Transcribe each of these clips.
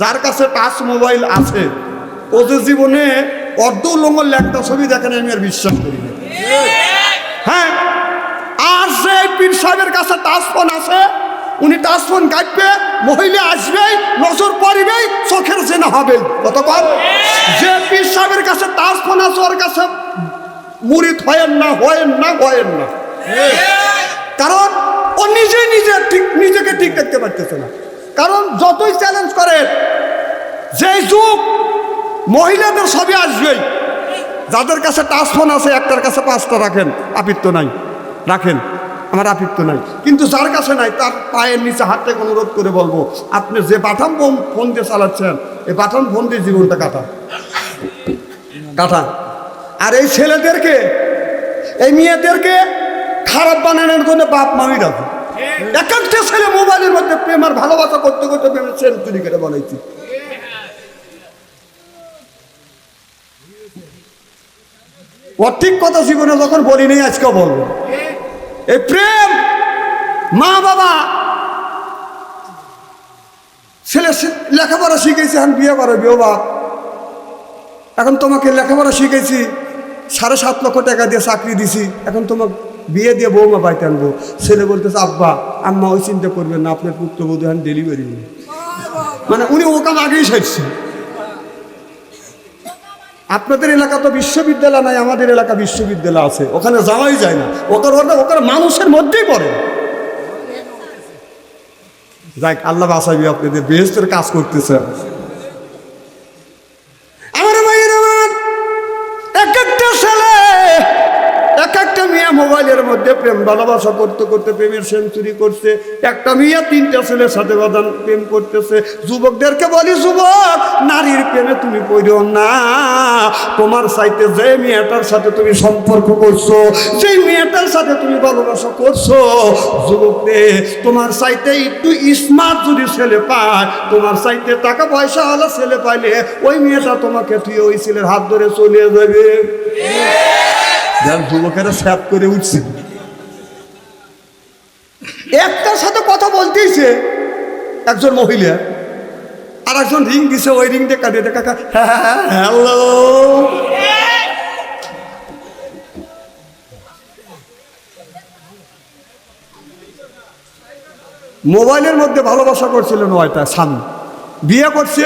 যার কাছে touch mobile আছে, ও যে জীবনে অর্ধ উলঙ্গল একটা ছবি দেখেন আমি আর বিশ্বাস করি হ্যাঁ আর যে পীর সাহেবের কাছে টাচ ফোন আছে, উনি টাচ ফোন কাটবে, মহিলা আসবেই নজর পড়বেই চোখের জেনা হবে। কতক্ষণ যে পীর সাহেবের কাছে টাচ ফোন আছে, ওর কাছে মুড়িদ হয়েন না হয়েন না হয়েন না। কারণ ও নিজে নিজে ঠিক, নিজেকে ঠিক দেখতে পারতেছে না। কারণ যতই চ্যালেঞ্জ করে যে যুগ মহিলাদের সবই আসবেই। যাদের কাছে টাচ ফোন আছে, একটার কাছে পাঁচটা রাখেন আপিত্য নাই। রাখেন, আমার আপিত্য নাই। কিন্তু যার কাছে নাই, তার পায়ের নিচে হাত থেকে অনুরোধ করে বলব, আপনি যে বাটাম ফোন ফোন দিয়ে চালাচ্ছেন, এই বাটাম ফোন দিয়ে জীবনটা কাটা। কাটা। আর এই ছেলেদেরকে, এই মেয়েদেরকে খারাপ বানানোর জন্য বাপ মামি রাখে এক একটা ছেলে মোবাইলের মধ্যে প্রেম আর ভালোবাসা করতে করতে প্রেমের সেঞ্চুরি করে বানাইছি। ঠিক কথা জীবনে যখন বলিনি আজকে বলব। এই প্রেম, মা বাবা, ছেলে লেখাপড়া শিখেছি এখন বিয়ে করো, বিয়ে বাপ এখন তোমাকে লেখাপড়া শিখেছি সাড়ে সাত লক্ষ টাকা দিয়ে চাকরি দিছি, এখন তোমাকে বিয়ে দিয়ে বৌমা বাড়িতে আনব। ছেলে বলতেছে, আব্বা, আম্মা ওই চিন্তা করবেন না, আপনার পুত্রবধূ এখন ডেলিভারি মানে উনি ওকাম আগেই সাইছে আপনাদের এলাকা তো বিশ্ববিদ্যালয় নাই, আমাদের এলাকা বিশ্ববিদ্যালয় আছে। ওখানে যাওয়াই যায় না। ওখানে ওখানে ওখানে মানুষের মধ্যেই পড়ে। যাই আল্লাহ বাসাবি আপনাদের বেহেস্তের কাজ করতেছে। আমার ভাইয়ের আমার এক একটা ছেলে এক একটা মেয়ে মোবাইলের মধ্যে প্রেম, ভালোবাসা করতে করতে প্রেমের সেঞ্চুরি করছে। একটা মেয়ে তিনটা ছেলের সাথে বাদান প্রেম করতেছে। যুবকদেরকে বলি, যুবক, নারীর প্রেমে তুমি পড়ো না। তোমার সাইতে যে মেয়েটার সাথে তুমি সম্পর্ক করছ সেই মেয়েটার সাথে তুমি ভালোবাসা করছ যুবকদের তোমার সাইতে একটু স্মার্ট যদি ছেলে পায়, তোমার সাইতে টাকা পয়সা হলো ছেলে পাইলে ওই মেয়েটা তোমাকে তুই ওই ছেলের হাত ধরে চলে যাবে। যুবকেরা স্যাপ করে উঠছে। একটার সাথে কথা বলতেইছে একজন মহিলা আর একজন রিং দিছে, ওই রিং দিয়ে কাটিয়ে কাকা। হ্যালো। মোবাইলের মধ্যে ভালোবাসা করছিল নয়টা স্বামী বিয়ে করছে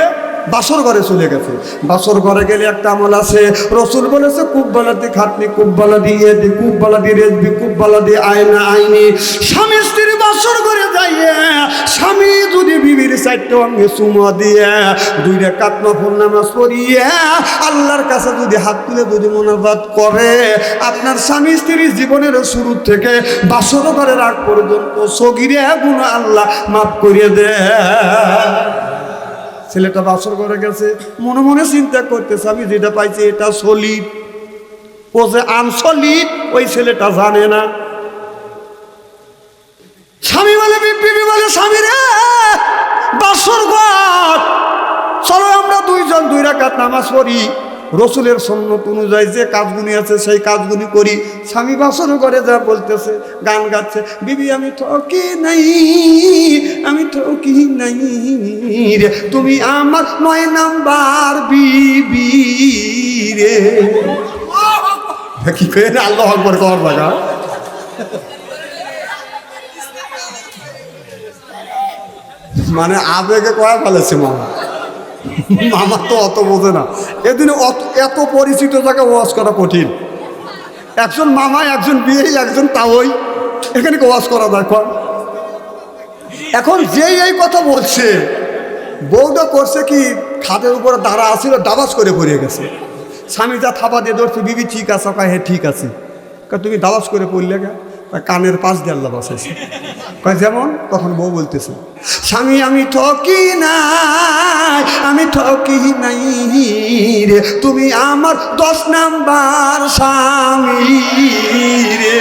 বাসর ঘরে চলে গেছে। বাসর ঘরে গেলে একটা আমল আছে, রসুল বলেছে, কুব্বালা দিয়ে খাটনি, কুব্বালা দিয়ে দি, কুব্বালা দিয়ে রেজবি কুব্বালা দিয়ে আয়না আইনি স্বামী স্ত্রী বাসর ঘরে যাইয়ে, স্বামী যদি বিবির চারটে অঙ্গে চুমা দিয়ে, দুই রেখাত নফল নামাজ পড়িয়ে, আল্লাহর কাছে যদি হাত তুলে যদি মনোবাদ করে, আপনার স্বামী স্ত্রীর জীবনের শুরু থেকে বাসর ঘরের আগ পর্যন্ত সগিরে গুণ আল্লাহ মাফ করিয়ে দেয়। ছেলেটা বাসর করে গেছে। মনে মনে চিন্তা করতেছে, আমি যেটা পাইছি এটা সলিড। ও যে আনসলিড, ওই ছেলেটা জানে না। স্বামী বলে, বিবি বলে, স্বামী রে বাসর ঘর চলো আমরা দুইজন দুই রাখাত নামাজ পড়ি। রসুলের সন্ন্যত অনুযায়ী যে কাজগুলি আছে, সেই কাজগুলি করি। স্বামী বাসর করে যা বলতেছে, গান গাচ্ছে, বিবি, আমি ঠকি নাই, আমি ঠকি নাই রে। তুমি আমার নয় নাম্বার বিবি রে। কি করে আল্লাহ আকবর কর লাগা। মানে আবেগে কয়া ফেলেছে মামা মামা তো অত বোঝে না। এদিনে অত এত পরিচিত জায়গা ওয়াজ করা কঠিন। একজন মামা, একজন বিয়ে, একজন তাওই। এখানে ওয়াজ করা দরকার? এখন যেই এই কথা বলছে, বউটা করছে কি, খাটের উপরে দাঁড়া আসছিল ডাবাস করে পড়ে গেছে। স্বামী যা থাপা দিয়ে ধরছে, বিবি ঠিক আছে? হ্যাঁ ঠিক আছে। তুমি দাবাস করে পড়লে কয় কানের পাশ দিয়ে আল্লাহ বসাইছে যেমন? তখন বউ বলতেছে, স্বামী, আমি ঠকি না আমি ঠকি নাই রে। তুমি আমার দশ নাম্বার স্বামী রে।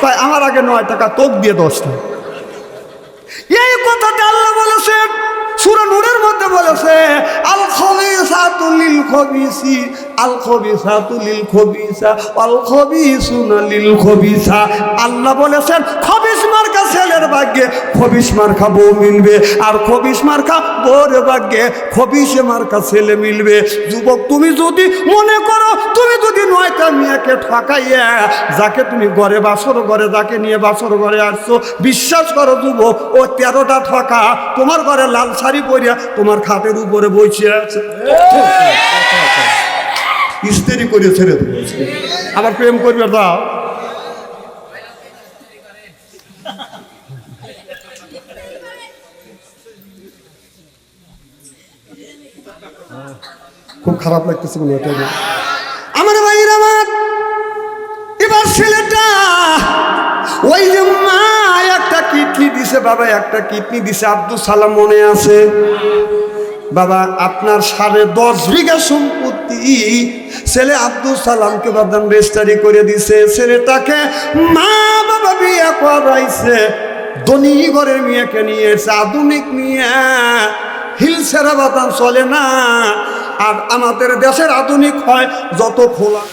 তাই আমার আগে নয় টাকা তোক দিয়ে দশটা। এই কথাটা আল্লাহ বলেছেন, সুরা নূরের মধ্যে বলেছে, আল খবিসাতুলিল খবিসি, আল খবিসাতুলিল খবিসা আল খবিসুনা লিল খবিসা। আল্লাহ বলেছেন, খবিস মার্কা ছেলের ভাগ্যে খবিস মার্কা বউ মিলবে। আর খবিস মার্কা বউর ভাগ্যে খবিসে মার্কা ছেলে মিলবে। যুবক তুমি যদি মনে করো তুমি যদি নয়টা মেয়েকে ঠকাইয়া যাকে তুমি ঘরে বাসর ঘরে যাকে নিয়ে বাসর ঘরে আসছো বিশ্বাস করো যুবক ও তেরোটা ঠকা তোমার ঘরে লাল শাড়ি পরিয়া তোমার খাটের উপরে বসে আছে। ইস্তেরি করে ছেড়ে দেবো আবার প্রেম করবে দাও। খুব খারাপ লাগতেছে মনে হয় আমার ভাইয়ের আমার, এবার ছেলেটা ওই যে মা, একটা কিডনি দিছে, বাবা, একটা কিডনি দিছে, আব্দুল সালাম মনে আছে? বাবা, আপনার সাড়ে দশ বিঘা সম্পত্তি। ছেলে আব্দুল সালামকে বাদাম রেজিস্টারি করে দিছে। ছেলেটাকে মা বাবা বিয়ে করাইছে। ধনী ঘরের মেয়েকে নিয়ে এসে আধুনিক মেয়ে। হিলসেরা বাদাম চলে না। আর আমাদের দেশের আধুনিক হয় যত খোলা।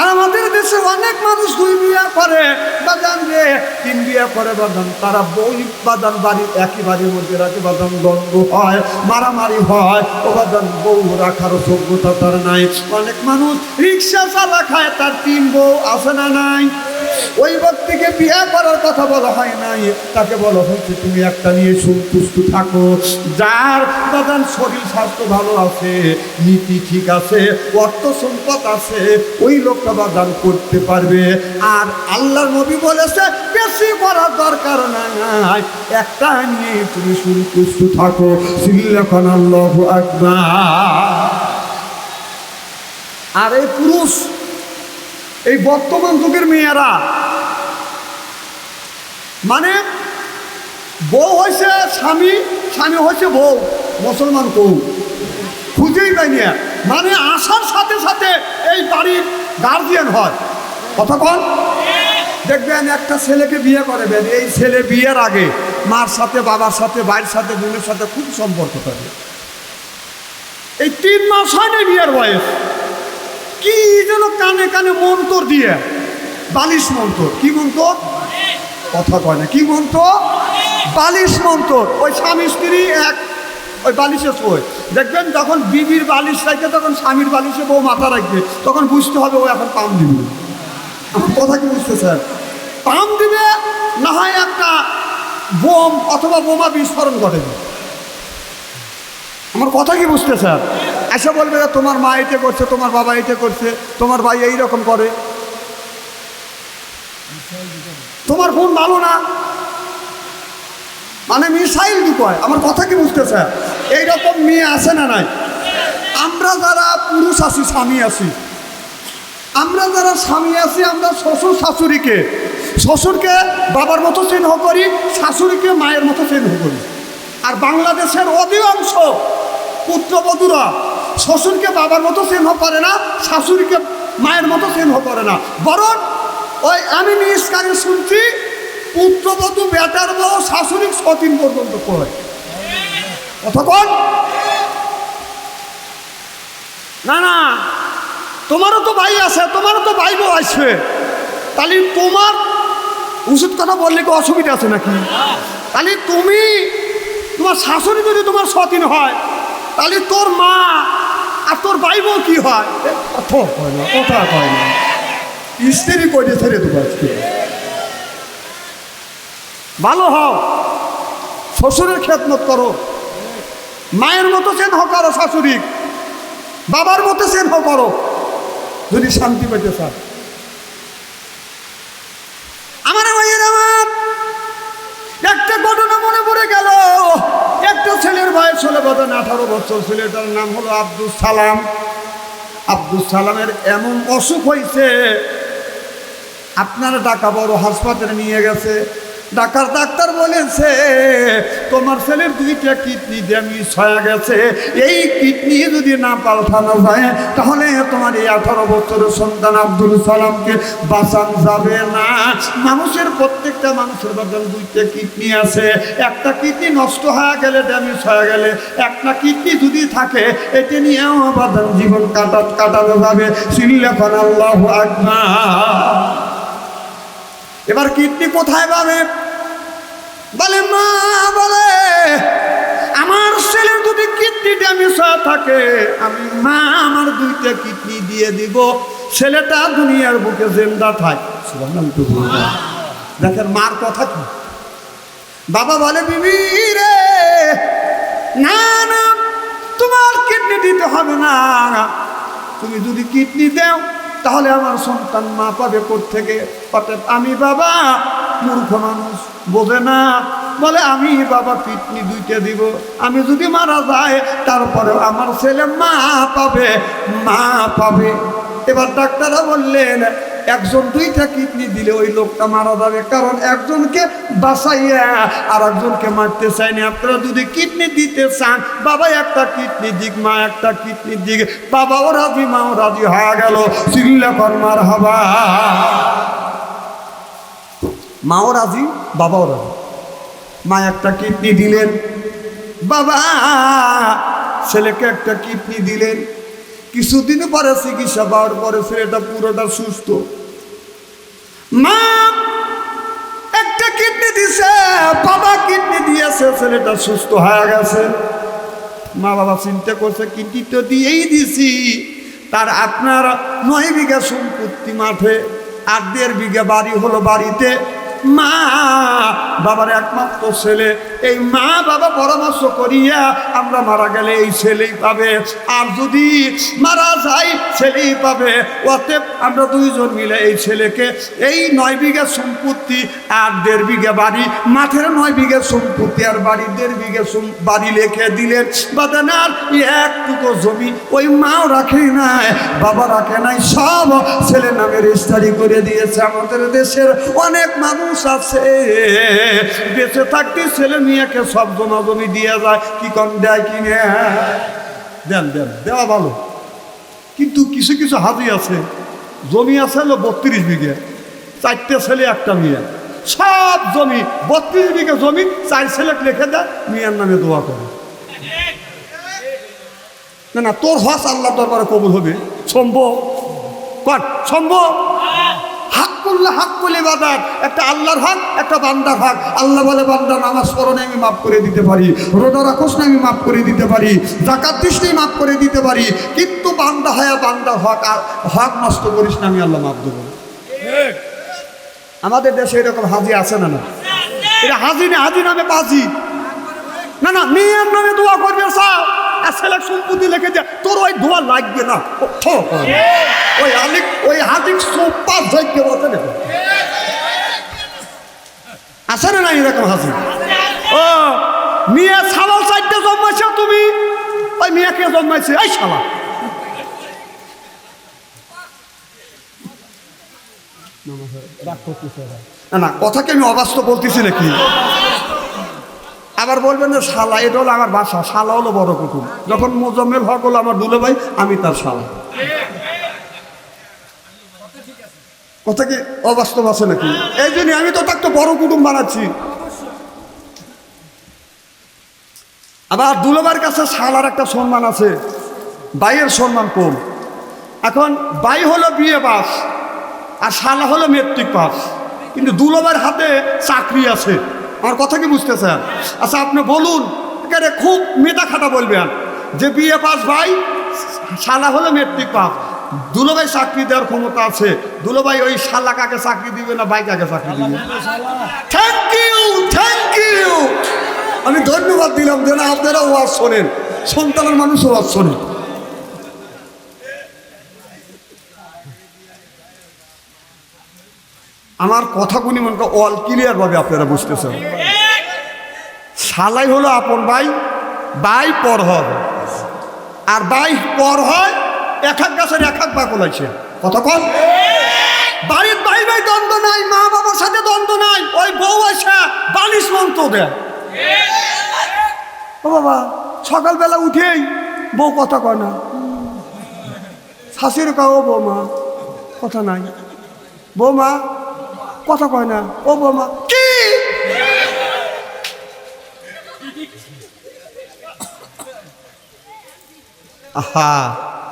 আর আমাদের দেশে অনেক মানুষ দুই বিয়া করে বাদান রে তিন বিয়া করে বাদান তারা বই বাদান বাড়ি একই বাড়ির মধ্যে রাখে বাদান দ্বন্দ্ব হয়, মারামারি হয়, ও বাদান বউ রাখার যোগ্যতা তার নাই। অনেক মানুষ রিক্সা চালা খায়, তার তিন বউ আছে না নাই? ওই ব্যক্তিকে বিয়ে করার কথা বলা হয় নাই। তাকে বলা হচ্ছে তুমি একটা নিয়ে সন্তুষ্ট থাকো। যার বাদান শরীর স্বাস্থ্য ভালো আছে, নীতি ঠিক আছে, অর্থ সম্পদ আছে, ওই লোকটা বাদান করতে পারবে। আর আল্লাহ নবী বলেছে, বেশি করার দরকার নাই। একটা নিয়ে তুমি সন্তুষ্ট থাকো। সিল্লাখান আল্লাহ আকবার। আর এই পুরুষ এই বর্তমান যুগের মেয়েরা। মানে বউ হয়েছে স্বামী স্বামী হয়েছে বউ, মুসলমান কৌ খুঁজেই পাইনি। মানে আসার সাথে সাথে এই বাড়ির গার্জিয়ান হয়। কথা কতক্ষণ দেখবেন একটা ছেলেকে বিয়ে করবেন এই ছেলে বিয়ের আগে মার সাথে, বাবার সাথে, ভাইয়ের সাথে, বোনের সাথে খুব সম্পর্ক থাকে। এই তিন মাস হয় না বিয়ের বয়স। কানে কানে মন্তর দিয়ে। বালিশ মন্তর। কি মন্তর? কথা কয় না। কি মন্তর? বালিশ মন্তর। ওই স্বামী স্ত্রী এক, ওই বালিশে শোয়। দেখবেন যখন বিবির বালিশ রাখবে তখন স্বামীর বালিশে বউ মাথা রাখবে তখন বুঝতে হবে ও এখন পাম দিবে। আমার কথা কি বুঝতে স্যার পাম দিবে, না হয় একটা বোম অথবা বোমা বিস্ফোরণ ঘটে আমার কথা কি বুঝতে স্যার এসে বলবে যে তোমার মা এটা করছে, তোমার বাবা এটা করছে, তোমার ভাই এই রকম করে। তোমার ফোন ভালো না? মানে মিসাইল ঢুকয় আমার কথা কি বুঝতে স্যার এইরকম মেয়ে আছে না নাই? আমরা যারা পুরুষ আছি, স্বামী আছি, আমরা যারা স্বামী আছি, আমরা শ্বশুর শাশুড়িকে, শ্বশুরকে বাবার মতো চিহ্ন করি, শাশুড়িকে মায়ের মতো চিহ্ন করি। আর বাংলাদেশের অধিকাংশ পুত্রবধূরা শ্বশুরকে বাবার মতো চিহ্ন করে না, শাশুড়িকে মায়ের মতো চিহ্ন করে না। বরং ওই আমি নিজ কানে শুনছি, পুত্রবধূ বেটার বউ শাশুড়ি সতীন পর্যন্ত করে কতক্ষণ না না, তোমারও তো ভাই আছে, তোমারও তো ভাই বউ আসবে তাহলে তোমার উচিত কথা বললে কি অসুবিধা আছে নাকি? তাহলে তুমি, তোমার শাশুড়ি যদি তোমার সতীন হয়, তাহলে তোর মা আর তোর ভাই বউ কি হয়? না না। স্ত্রী কইতে ছেড়ে দেবো আজকে। ভালো হও। শ্বশুরের খেদমত করো। মায়ের মতো চেন করো শাশুড়ি। বাবার মতো চেন করো। যদি শান্তি পেতে চান আমার ভাইয়ের আমার একটা ঘটনা মনে পড়ে গেল একটা ছেলের হলো আঠারো বছর ছিল ছেলেটার নাম হলো আব্দুল সালাম। আব্দুল সালামের এমন অসুখ হয়েছে আপনারা টাকা বড় হাসপাতালে নিয়ে গেছে। ঢাকার ডাক্তার বলেছে, তোমার ছেলের দুইটা কিডনি ড্যামেজ হয়ে গেছে। এই কিডনি যদি না পাল্টানো যায়, তাহলে তোমার এই আঠারো বছরের সন্তান আব্দুল সালামকে বাঁচান যাবে না। মানুষের প্রত্যেকটা মানুষের বদল দুইটা কিডনি আছে। একটা কিডনি নষ্ট হয়ে গেলে ড্যামেজ হয়ে গেলে। একটা কিডনি যদি থাকে এতে নিয়েও আবার জীবন কাটা কাটানো যাবে সিল্লেখন আল্লাহ আকবার। এবার কিডনি কোথায় পাবে? বলে, মা, বলে, আমার ছেলের যদি কিডনি ড্যামেজ হয়ে থাকে, আমি, মা, আমার দুইটা কিডনি দিয়ে দিব। ছেলেটা দুনিয়ার বুকে জেন্দা থাক। দেখেন, মার কথা কি? বাবা বলে, বিবি রে, না না, তোমার কিডনি দিতে হবে না। তুমি যদি কিডনি দাও তাহলে আমার সন্তান মা পাবে থেকে অর্থাৎ আমি বাবা, মূর্খ মানুষ, বোঝে না। বলে, আমি বাবা পিটনি দুইটা দিব। আমি যদি মারা যায় তারপরে আমার ছেলে মা পাবে মা পাবে। এবার ডাক্তাররা বললেন একজন দুইটা কিডনি দিলে ওই লোকটা মারা যাবে। কারণ একজনকে বাঁচাইয়া আর একজনকে মারতে চায়নি আপনারা যদি কিডনি দিতে চান, বাবা একটা কিডনি দিক, মা একটা কিডনি দিক বাবাও রাজি মাও রাজি হয়ে গেল। চিল্লা কর্মার হবা মাও রাজি বাবাও রাজি। মা একটা কিডনি দিলেন। বাবা, ছেলেকে একটা কিডনি দিলেন। কিছুদিন পরে চিকিৎসা পাওয়ার পরে ছেলেটা পুরোটা সুস্থ। মা, একটা কিডনি দিছে, বাবা কিডনি দিয়েছে, ছেলেটা সুস্থ হয়ে গেছে। মা বাবা চিন্তা করছে, কিডনি তো দিয়েই দিছি, তার আপনার নয় বিঘা সম্পত্তি মাঠে, আর দেড় বিঘা বাড়ি হলো বাড়িতে। মা, বাবার একমাত্র ছেলে। এই মা বাবা পরামর্শ করিয়া আমরা মারা গেলে এই ছেলেই পাবে। আর যদি মারা যায়, ছেলেই পাবে। অতএব আমরা দুইজন মিলে এই ছেলেকে এই নয় বিঘা সম্পত্তি আর দেড় বিঘা বাড়ি, মাঠের নয় বিঘা সম্পত্তি আর বাড়ি, দেড় বিঘা বাড়ি লিখে দিলেন। বাদানার একটুকু জমি ওই মাও রাখে নাই, বাবা রাখে নাই, সব ছেলে নামে রেজিস্টারি করে দিয়েছে। আমাদের দেশের অনেক মানুষ আছে বেঁচে থাকতে ছেলে মেয়েকে সব জমা দিয়ে যায়। কি কম দেয় কি দেন দেন, দেওয়া ভালো। কিন্তু কিছু কিছু হাজি আছে। জমি আছে হলো বত্রিশ বিঘে। চারটে ছেলে, একটা মেয়ে। সব জমি, বত্রিশ বিঘে জমি চার ছেলে লিখে দেয়, মেয়ের নামে দোয়া করে। না না, তোর হস আল্লাহ দরবারে কবুল হবে। সম্ভব? কর, সম্ভব? হাক করলে হাক করলে বাদার একটা আল্লাহর হক, একটা বান্দার হক। আল্লাহ বলে, বান্দা, নামাজ পড়নে আমি মাফ করে দিতে পারি। রোজা রাখোস না, আমি মাফ করে দিতে পারি। জাকাত দিস মাফ করে দিতে পারি। কিন্তু বান্দা হয় বান্দার হক আর হক নষ্ট করিস না, আমি আল্লাহ মাফ দেবো। আমাদের দেশে এরকম হাজি আছে না না? এটা হাজি না, হাজি নামে বাজি। না না মেয়ের নামে দোয়া করবে সব আর ছেলে সম্পত্তি লিখে যে, তোর ওই দোয়া লাগবে না। ওই আলিক, ওই হাজিক সোপার যজ্ঞ বসে দেখো আছে না এরকম হাজি ও, মেয়ে সালাল চারটে জন্মাইছে তুমি? ওই মেয়েকে জন্মাইছে? এই শালা। না না কথাকে আমি অবাস্তব বলতেছি নাকি? আবার বলবেন যে শালা, এটা হলো আমার বাসা, শালা হলো বড় কুকুর। যখন মোজাম্মেল হক হলো আমার দুলে ভাই, আমি তার শালা। কথা কি অবাস্তব আছে নাকি? এই জন্য আমি তো তাকে বড় কুটুম বানাচ্ছি। আবার দুলেবার কাছে শালার একটা সম্মান আছে। বাইয়ের সম্মান কম। এখন বাই হলো বিয়ে পাস, আর শালা হলো মেট্রিক পাস। কিন্তু দুলবার হাতে চাকরি আছে। আমার কথা কি বুঝতেছেন? আচ্ছা আপনি বলুন খুব মেধা খাটা বলবেন যে বিয়ে পাস ভাই, শালা হলো মেট্রিক পাস। দুলোভাই চাকরি দেওয়ার ক্ষমতা আছে। দুলোভাই ওই শালা কাকে চাকরি দিবে না ভাই কাকে চাকরি দিবে? থ্যাংক ইউ থ্যাংক ইউ আমি ধন্যবাদ দিলাম যেন আপনারা ওয়াজ শোনেন। সন্তানের মানুষ ওয়াজ শোনেন আমার কথাগুলি মনে অল ক্লিয়ার ভাবে আপনারা বুঝতেছেন। শালাই হলো আপন ভাই ভাই পর হবে আর ভাই পর হয় এক এক গাছের এক এক বাকল আছে কতক্ষণ বাড়ির ভাই দ্বন্দ্ব নাই, মা বাবার সাথে দ্বন্দ্ব নাই, ওই বউ আসা, বালিশ মন্ত্র দেয়। ও বাবা, সকালবেলা উঠেই বউ কথা কয় না। শাশুড়ি কাও বৌমা, কথা নাই। বৌমা, কথা কয় না। ও বৌমা, কি? আহা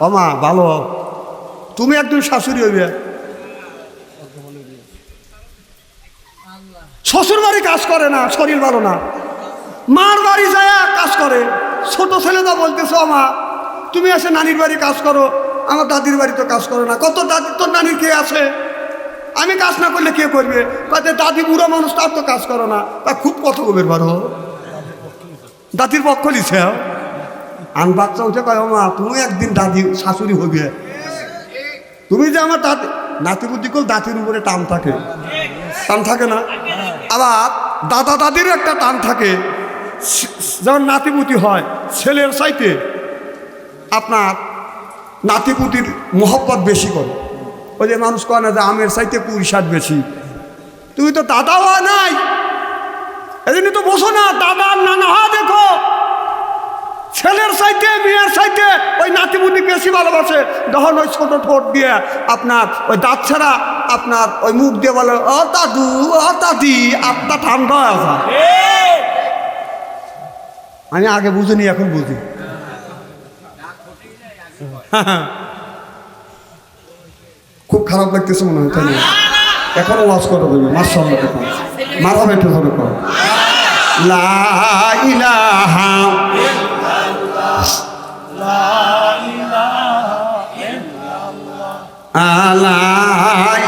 ওমা, ভালো তুমি একদম শাশুড়ি হইবে। শ্বশুর বাড়ি কাজ করে না, শরীর ভালো না। মার বাড়ি যায় কাজ করে। ছোট ছেলেটা বলতেছো মা তুমি এসে নানির বাড়ি কাজ করো। আমার দাদির বাড়ি তো কাজ করে না। কত দাদি, তোর নানির কে আছে? আমি কাজ না করলে কে করবে? কাজে দাদি বুড়ো মানুষ, তার তো কাজ করো না। তা খুব কত গোবের বারো দাদির পক্ষ লিছে আন বাচ্চা উঠে কয় মা তুমি একদিন দাদি, শাশুড়ি হবে তুমি যে আমার দাদি, নাতি বুদ্ধি করল দাঁতির উপরে টান থাকে। টান থাকে না? আবার দাদা দাদিরও একটা টান থাকে। যেমন নাতিপুতি হয়, ছেলের সাইতে আপনার নাতিপুতির মোহব্বত বেশি করে। ওই যে মানুষ কয় না যে, আমের চাইতে পুরিশাদ বেশি। তুমি তো দাদাও নাই। এদিনই তো বসো না, দাদা নানা দেখো। ছেলের সাইতে মেয়ের সাইতে ওই নাতিপুতি বেশি ভালোবাসে। তখন ওই ছোট ঠোঁট দিয়ে আপনার ওই দাঁত ছাড়া আপনার ওই মুখ দিয়ে বলে ও দাদু ও দাদি আত্মা ঠান্ডা আসা আমি আগে বুঝিনি, এখন বুঝি। খুব খারাপ লাগতেছে মনে হয়, তাই? এখনও ওয়াজ করে দেবে মার্শাল্লাহ দেখো মারা বেটে ধরে কর লা ইলাহা আলা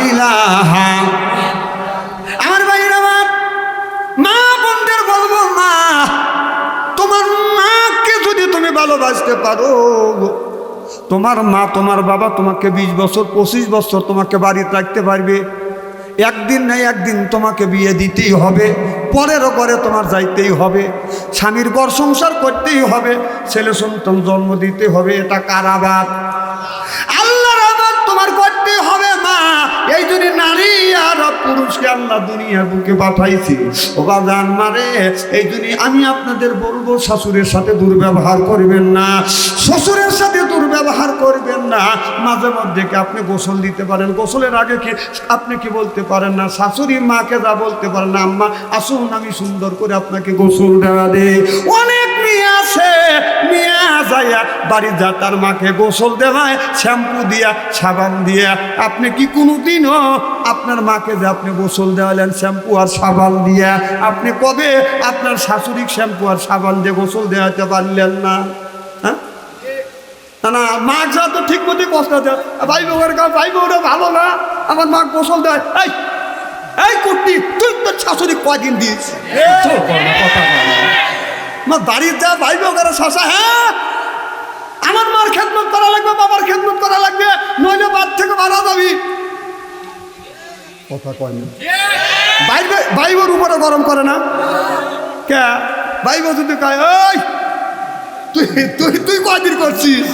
ইলাহা আমার আমার মা বোনদের বলব, মা, তোমার মাকে যদি তুমি ভালোবাসতে পারো, তোমার মা, তোমার বাবা তোমাকে বিশ বছর, পঁচিশ বছর তোমাকে বাড়িতে রাখতে পারবে। একদিন নাই একদিন তোমাকে বিয়ে দিতেই হবে পরেরও পরে তোমার যাইতেই হবে। স্বামীর ঘর সংসার করতেই হবে, ছেলে সন্তান জন্ম দিতে হবে, এটা কারাবাদ নারী আর পুরুষকে আল্লাহ বুকে পাঠাইছি। ও মারে এই আমি আপনাদের বলব শাশুড়ের সাথে দুর্ব্যবহার করবেন না। শ্বশুরের সাথে দুর্ব্যবহার করবেন না। মাঝে মধ্যে কি আপনি গোসল দিতে পারেন? গোসলের আগে কি আপনি কি বলতে পারেন না? শাশুড়ি মাকে যা বলতে পারেন না, আম্মা, আসুন, আমি সুন্দর করে আপনাকে গোসল দেওয়া দে অনেক মেয়ে আছে, মেয়ে যা, তার মাকে গোসল দেওয়ায় শ্যাম্পু দিয়া, সাবান দিয়া। আপনি কি কোনোদিনও আপনার মাকে যে আপনি গোসল দেওয়ালেন শ্যাম্পু আর সাবান দিয়া আপনি কবে আপনার শাশুড়িক শ্যাম্পু আর সাবান দিয়ে গোসল দেওয়াতে পারলেন না? হ্যাঁ? না মা যা তো ঠিক মতো কষ্ট দেয় ভাই বউয়ের কাজ ভাই বউরা ভালো না? আমার মা গোসল দেয়। এই এই কুর্তি তুই তোর শাশুড়ি কয়দিন দিস মা বাড়ির যা ভাই বউরা শাসা হ্যাঁ? আমার মার খেদমত করা লাগবে বাবার খেদমত করা লাগবে নইলে বাদ থেকে মারা যাবি। কথা কয় না। বাইবে, বাইবের উপরে গরম করে না? কে? বাইব যদি কয়, ওই, তুই তুই তুই কয়দিন করছিস?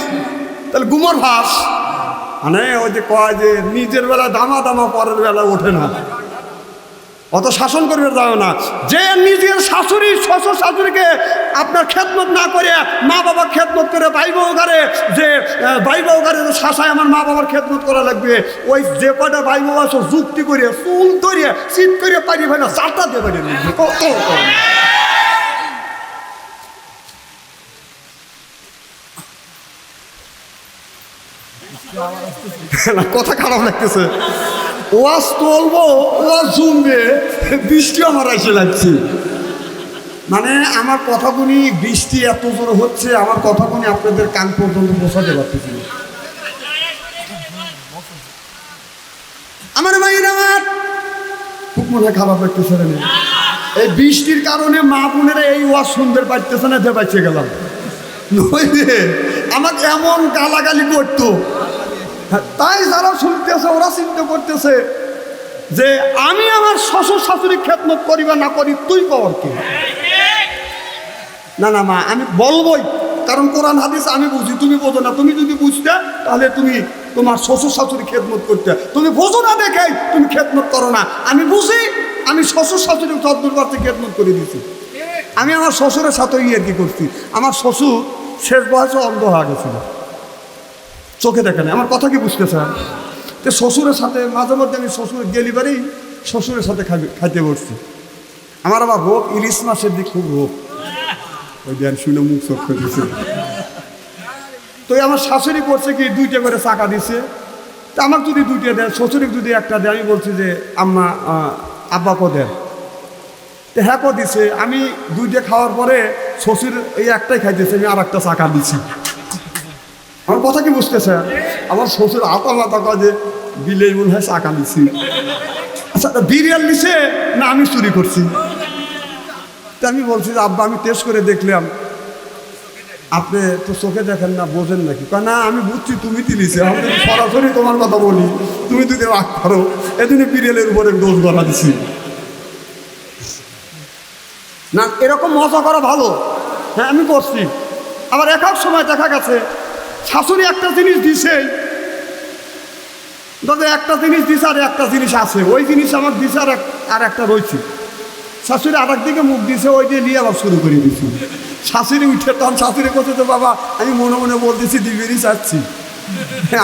তাহলে গুমর ভাস। মানে ওই যে কয় যে, নিজের বেলা দামা দামা পরের বেলা ওঠে না। অত শাসন করবে যাও না। যে নিজের শাশুড়ি, শ্বশুর শাশুড়িকে আপনার খেদমত না করে মা বাবার খেদমত করে ভাই বউ ঘরে যে ভাই বউ ঘরে শাসায় আমার মা বাবার খেদমত করা লাগবে, ওই যে কটা ভাই বউ যুক্তি করে চুল ধরে চিত করে পারি ভাই না। চারটা দেবে কত কথা খারাপ লাগতেছে। ওয়াজ তুলবো ওয়াজ জমবে বৃষ্টি আমার এসে লাগছে। মানে আমার কথাগুলি বৃষ্টি এত জোরে হচ্ছে, আমার কথাগুলি আপনাদের কান পর্যন্ত পৌঁছাতে পারতেছি আমার ভাইয়ের আমার খুব মনে খারাপ লাগতেছে মেয়ে। এই বৃষ্টির কারণে মা বোনেরা এই ওয়াজ শুনতে পারতেছে না, যে বাঁচে গেলাম। নইলে আমাকে এমন গালাগালি করতো তাই যারা শুনতেছে, ওরা চিন্তা করতেছে যে আমি আমার শ্বশুর শাশুড়ি খেদমত করি বা না করি, তুই কর কি? না না, মা, আমি বলবই, কারণ কোরআন, হাদিস আমি বুঝি, তুমি বোঝো না। তুমি যদি বুঝতে, তাহলে তুমি তোমার শ্বশুর শাশুড়ি খেদমত করতে। তুমি বোঝো না দেখে তুমি খেদমত করো না। আমি বুঝি, আমি শ্বশুর শাশুড়ি চদ্দুর বাড়তে খেদমত করে দিছি আমি আমার শ্বশুরের সাথে ইয়ে কি করছি? আমার শ্বশুর শেষ বয়সে অন্ধ হয়ে গেছিল। চোখে দেখে না আমার কথা কি বুঝতেছেন তো শ্বশুরের সাথে মাঝে মধ্যে আমি শ্বশুরের ডেলিভারি শ্বশুরের সাথে খাইতে বসছি। আমার আবার রোগ ইলিশ মাসের দিক খুব রোগ। ওই দেন শুনে মুখ চোখ দিছে তো আমার শাশুড়ি করছে কি দুইটা করে চাকা দিছে। তা আমার যদি দুইটা দেয় শ্বশুরিক যদি একটা দেয় আমি বলছি যে আম্মা আহ, আব্বাকে দেন। তো হ্যাঁ কো দিছে। আমি দুইটা খাওয়ার পরে শ্বশুর এই একটাই খাইতেছে আমি আর একটা চাকা দিচ্ছি আমার কথা কি বুঝতেছে? আমার শ্বশুর আতা মাতা কাজে বিলে মনে হয় চাকা দিছি আচ্ছা বিরিয়াল দিছে না আমি চুরি করছি? তা আমি বলছি যে, আব্বা, আমি টেস্ট করে দেখলাম। আপনি তো চোখে দেখেন না, বোঝেন নাকি? না, আমি বুঝছি, তুমি তিলিছে আমি সরাসরি তোমার কথা বলি। তুমি যদি রাগ করো, এদিন বিরিয়ালের উপরে দোষ গলা দিছি। না, এরকম মজা করা ভালো? হ্যাঁ আমি করছি। আবার এক এক সময় দেখা গেছে শাশুড়ি একটা জিনিস দিছে। তবে একটা জিনিস দিছে আর একটা জিনিস আছে। ওই জিনিস আমার দিছে আর আর একটা রয়েছে। শাশুড়ি আর দিকে মুখ দিছে, ওই দিয়ে নিয়ে আবার শুরু করে দিছি। শাশুড়ি উঠে তখন শাশুড়ি করছে তো বাবা, আমি মনে মনে বলতেছি দিবেরই চাচ্ছি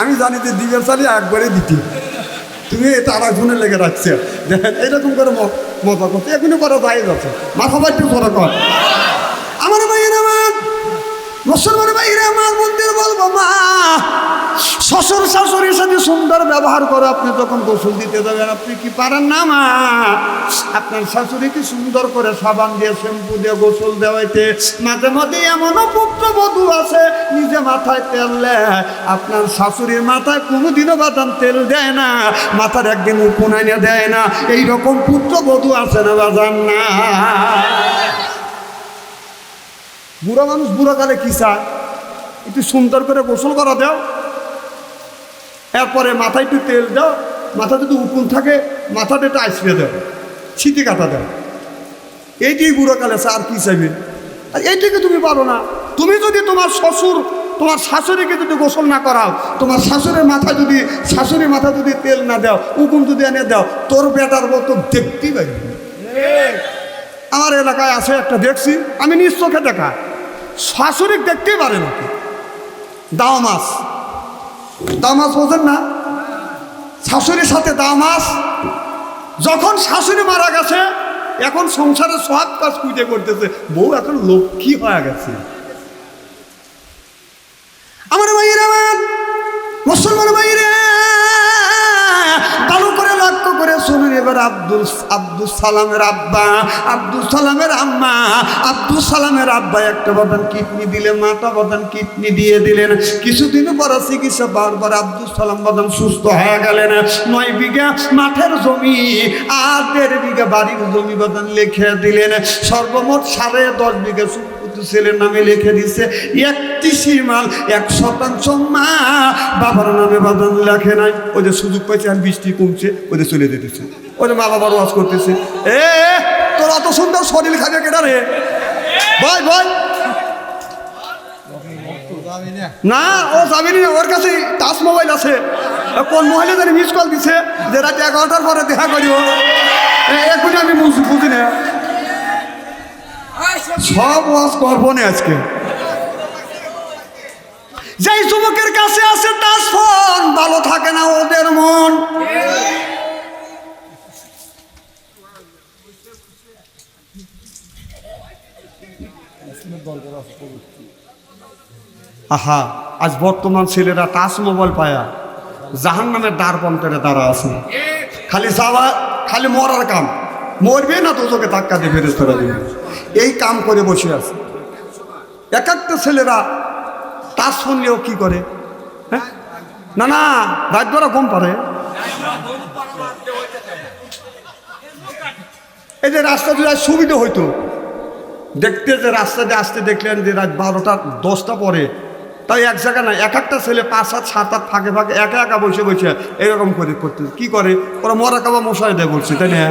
আমি জানি যে দিবের চালি একবারে দিতে। তুমি এটা আর একজনের লেগে রাখছে। দেখেন, এরকম করে মজা করছে। এখনই করা যায় যাচ্ছে মাথা বাড়তে করা কর আমার আমার মুসলমান ভাইয়ের আমার মন্দির বলব, মা, শ্বশুর শাশুড়ির সাথে সুন্দর ব্যবহার করে, আপনি তখন গোসল দিতে যাবেন। আপনি কি পারেন না, মা? আপনার শাশুড়িকে সুন্দর করে সাবান দিয়ে শ্যাম্পু দিয়ে গোসল দেওয়াইতে? মাঝে মাঝে এমনও পুত্রবধূ আছে, নিজে মাথায় তেল দেয় আপনার শাশুড়ির মাথায় কোনোদিনও বাদাম তেল দেয় না, মাথার একদিন উপনাইনে দেয় না। এইরকম পুত্রবধূ আছে না, বাজান না? বুড়া মানুষ বুড়া কালে কি চায়? একটু সুন্দর করে গোসল করা দাও। এরপরে মাথায় একটু তেল দাও। মাথা যদি উকুন থাকে মাথাতে একটু আইসড়ে দাও। ছিটি কাটা দাও। এইটাই বুড়ো কালে আছে আর কী চাইবে? আর এইটাকে তুমি পারো না। তুমি যদি তোমার শ্বশুর তোমার শাশুড়িকে যদি গোসল না করাও তোমার শাশুড়ির মাথা যদি শাশুড়ির মাথা যদি তেল না দাও উকুন যদি এনে দাও তোর বেটার মতো দেখতেই পারবি না। আমার এলাকায় আছে একটা দেখছি আমি নিজ চোখে দেখা। শাশুড়ি দেখতেই পারে না দাও মাছ দাও মাছ বোঝেন না? শাশুড়ির সাথে দাও মাছ যখন শাশুড়ি মারা গেছে, এখন সংসারে সব কাজ কুইটে করতেছে। বউ এখন লক্ষ্মী হয়ে গেছে। আমার ভাইয়ের মুসলমান ভাইয়েরা! শুনুন এবার আব্দুল আব্দুল সালামের আব্বা, আব্দুল সালামের আম্মা, আব্দুল সালামের আব্বা একটা বাদান কিডনি দিলেন, মাটা বাদান কিডনি দিয়ে দিলেন। কিছুদিন পর চিকিৎসা বারবার আব্দুল সালাম বাদান সুস্থ হয়ে গেলেন। নয় বিঘা মাঠের জমি আর দেড় বিঘা বাড়ির জমি বাদান লিখে দিলেন। সর্বমোট সাড়ে দশ বিঘা ছেলের নামে লিখে দিছে একত্রিশি মাল এক শতাংশ মা বাবার নামে বাদান লেখে নাই। যে সুযোগ পাইছে আর বৃষ্টি কমছে যে চলে যেতেছে। যে মা বাবার ওয়াজ করতেছে। এ, তোর অত সুন্দর শরীর খাবে কেটা রে? বয় বয়। না, ও যাবেনি ওর কাছে টাচ মোবাইল আছে। কোন মহিলা জানি মিস কল দিছে, যে রাত এগারোটার পরে দেখা করিব। এখন আমি বুঝি না। সব ওয়াজ করব না আজকে। যেই যুবকের কাছে আছে টাচ ফোন, ভালো থাকে না ওদের মন। আহা, আজ বর্তমান ছেলেরা টাচ মোবাইল পায়া। জাহান নামের দ্বার পন্থের দ্বারা আছে। খালি যাওয়া, খালি মরার কাম। মরবে না তো তোকে ধাক্কা দিয়ে ফেরত করে দিবে। এই কাম করে বসে আছে। এক একটা ছেলেরা টাচ শুনলেও কি করে? হ্যাঁ? না না দ্বারা কম পারে এই যে রাস্তা দিয়ে সুবিধা হইতো। দেখতে যে রাস্তা দিয়ে আসতে দেখলেন যে রাত বারোটা, দশটা পরে। তাই এক জায়গা না, এক একটা ছেলে পাঁচ সাত সাত আট, ফাঁকে ফাঁকে, একা একা বসে বসে এরকম করে করতে। কি করে? ওরা মরা কাবা মশাই দেয় বলছে, তাই না?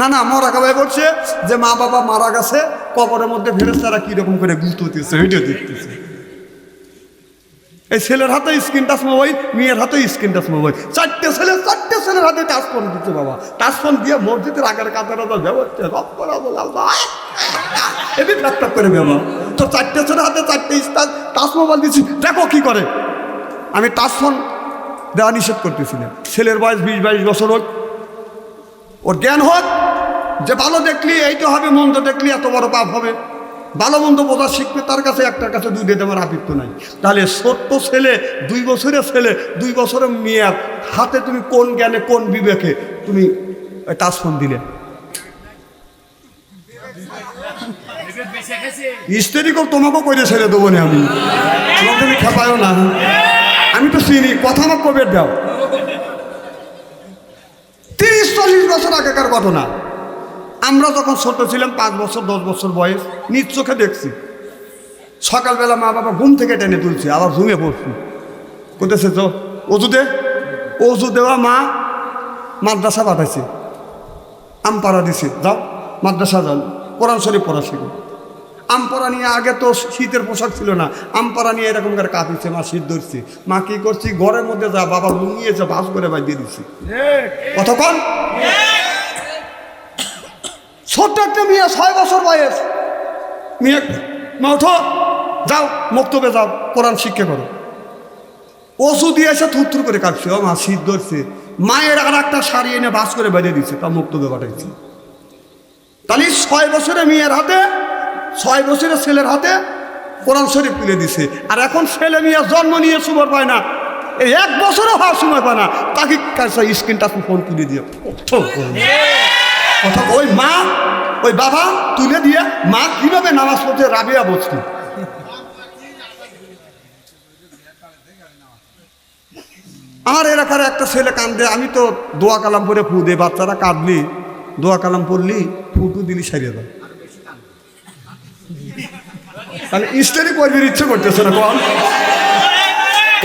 না না মরা কাবাই বলছে যে মা বাবা মারা গেছে, কবরের মধ্যে ফেরেস্তারা কীরকম করে গুলতেছে ভিডিও দেখতেছে। এই ছেলের হাতে স্ক্রিন টাচ মোবাইল, মেয়ের হাতে স্ক্রিন টাচ মোবাইল। চারটে ছেলে, চারটে ছেলের হাতে টাচ ফোন দিচ্ছে বাবা। টাচ ফোন দিয়ে মসজিদের আগের কাতারে ব্যবহার করা ব্যবহার তো চারটে ছেলের হাতে চারটে টাচ মোবাইল দিচ্ছি। দেখো কি করে। আমি টাচ ফোন দেওয়া নিষেধ করতেছি না। ছেলের বয়স বিশ, বাইশ বছর হোক ওর জ্ঞান হোক, যে ভালো দেখলি, এইটা হবে, মন্দ দেখলি, এত বড় পাপ হবে। ভালো মন্দ বোঝা শিখবে, তার কাছে, একটার কাছে দুই দিয়ে দেওয়ার আপিত্য নাই। তাহলে ছোট্ট ছেলে, দুই বছরের ছেলে, দুই বছরের মেয়াদ হাতে তুমি কোন জ্ঞানে, কোন বিবেকে তুমি টাচ ফোন দিলে? স্ত্রীকেও তোমাকেও করে ছেড়ে দেবো না আমি। তোমাকে তুমি খেপায়ও না। আমি তো চিনি, কথা আমার কবে দাও? তিরিশ চল্লিশ বছর আগেকার ঘটনা। আমরা যখন ছোট ছিলাম, পাঁচ বছর, দশ বছর বয়স, নিজ চোখে দেখছি। সকালবেলা মা বাবা ঘুম থেকে টেনে তুলছে, আবার ঘুমিয়ে পড়ছি। কোথাছে তো অজু দে। অজু দেওয়া মা মাদ্রাসা পাঠাইছে। আমপাড়া দিছে, যাও, মাদ্রাসা যাও কোরআন শরীফ পড়া শিখো। আমপাড়া নিয়ে আগে তো শীতের পোশাক ছিল না। আমপাড়া নিয়ে এরকম করে কাঁপিছে মা শীত ধরছে। মা কি করছি? ঘরের মধ্যে যা বাবা লুঙিয়েছে বাস করে বাই দিয়ে দিচ্ছি কতক্ষণ? ছোট্ট একটা মেয়ে, ছয় বছর বয়স। মেয়ে, মা, ওঠো। যাও, মক্তবে যাও, কোরআন শিক্ষা করো। ওষু দিয়ে এসে থুর করে কাটছে ও মা, শীত ধরছে। মায়ের আর একটা শাড়ি এনে বাস করে বেঁধে দিচ্ছে তা মক্তবে পাঠাইছে। তাহলে ছয় বছরের মেয়ের হাতে ছয় বছরের ছেলের হাতে কোরআন শরীফ তুলে দিছে। আর এখন ছেলে মেয়ে জন্ম নিয়ে সময় পায় না। এই এক বছরও হওয়ার সময় পায় না। তাকে কাছে স্ক্রিনটা ফোন তুলে দিয়ে। কথা ওই মা, ওই বাবা, তুলে দিয়ে মা কীভাবে নামাজ পড়ছে রাবিয়া বসতো আমার এলাকার একটা ছেলে কান্দে, আমি তো দোয়া কালাম পরে ফু দে, বাচ্চারা কাঁদলি, দোয়া কালাম পড়লি ফুটু দিলি সারিয়ে দাও। তাহলে ইস্টারি করবির ইচ্ছে করতেছে না কম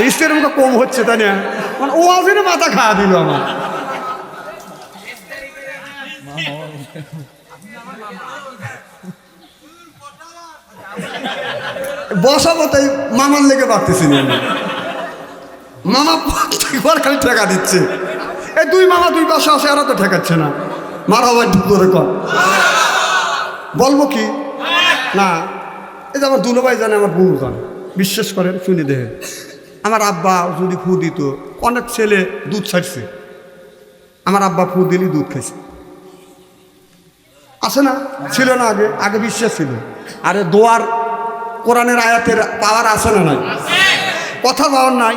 ইস্টারি মুখে কম হচ্ছে, তাই না? মানে ও আজিনে মাথা খাওয়া দিল আমার। বসাবো তাই মামার লেগে পারতেছি না। মামা প্রত্যেকবার খালি ঠেকা দিচ্ছে। এই দুই মামা দুই পাশে আসে আর তো ঠেকাচ্ছে না। মারা ভাই কর বলব কি? না। এই যে আমার দুলো ভাই জানে, আমার বউ জানে। বিশ্বাস করেন, শুনি দেখে আমার আব্বা যদি ফু দিত, অনেক ছেলে দুধ ছাড়ছে। আমার আব্বা ফু দিলি দুধ খাইছে। আছে না? ছিল না আগে? আগে বিশ্বাস ছিল। আরে দোয়ার, কোরআনের আয়াতের পাওয়ার আছে না নাই? কথা পাওয়ার নাই।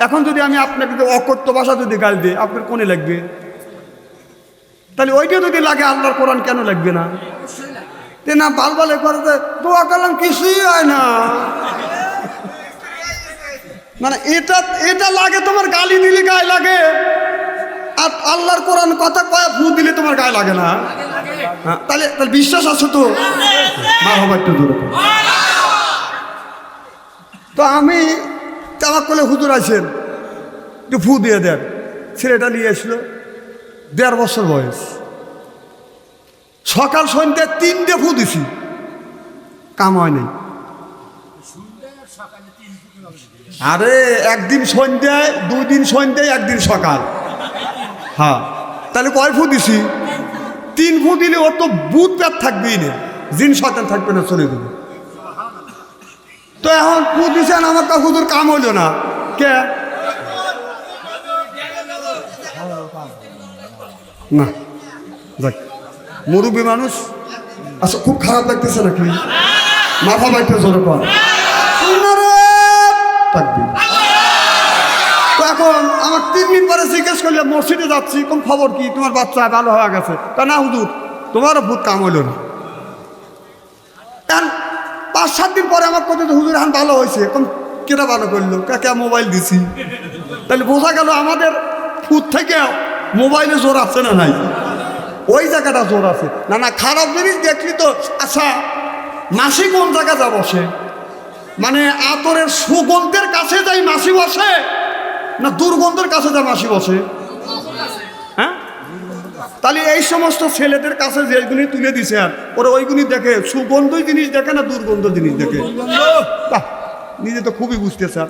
এখন যদি আমি আপনাকে অকথ্য ভাষা যদি গাল দিই, আপনার কোনে লাগবে? তাহলে ওইটা যদি লাগে, আল্লাহর কোরআন কেন লাগবে না? না বাল বালে করে দোয়া করলাম কিছুই হয় না। মানে এটা এটা লাগে তোমার গালি দিলে গায়ে লাগে। আর আল্লাহর কোরআন কথা কয়ে ফু দিলে তোমার গায়ে লাগে না। হ্যাঁ, তাহলে তাহলে বিশ্বাস আছে তো? মা বাবা একটু দূরে তো আমি তামাক করলে হুজুর আছেন একটু ফু দিয়ে দেন। ছেলেটা নিয়ে এসলো দেড় বছর বয়স। সকাল সন্ধ্যায় তিনটে ফু দিছি। কাম হয় নাই। আরে, একদিন সন্ধ্যায় দুই দিন সন্ধ্যায়, একদিন সকাল। হ্যাঁ তাহলে কয় ফু দিছি? তিন ফু দিলে ওর তো বুধ প্যাট থাকবেই না। জিন শতান থাকবে না, চলে দেবে তো এখন ফু দিছেন, আমার তো হুজুর কাম হইল না। কে? না, যাক। মুরব্বী মানুষ? আচ্ছা খুব খারাপ লাগতেছে নাকি? মাথা বাইতে জোরে তো এখন আমার তিন পরে জিজ্ঞেস করলে, মসজিদে যাচ্ছি, কোন খবর কি? তোমার বাচ্চা ভালো হয়ে গেছে। তা না, হুজুর, তোমারও ভূত কাম হইল না। পাঁচ, সাত দিন পরে আমার কথা হুজুর এখন ভালো হয়েছে। এখন কেটা ভালো করল? কাকে মোবাইল দিছি? তাহলে বোঝা গেল আমাদের ফুট থেকে মোবাইলে জোর আছে না নাই? ওই জায়গাটা জোর আছে। না না খারাপ জিনিস দেখলি তো আচ্ছা মাসি কোন জায়গা যা বসে? মানে আতরের সুগন্ধের কাছে যাই মাসি বসে না দুর্গন্ধের কাছে যা মাসি বসে? হ্যাঁ? তাহলে এই সমস্ত ছেলেদের কাছে যেগুলি তুলে দিছে আর ওরা ওইগুলি দেখে সুগন্ধ জিনিস দেখে না দুর্গন্ধ জিনিস দেখে? নিজে তো খুবই বুঝতে আর।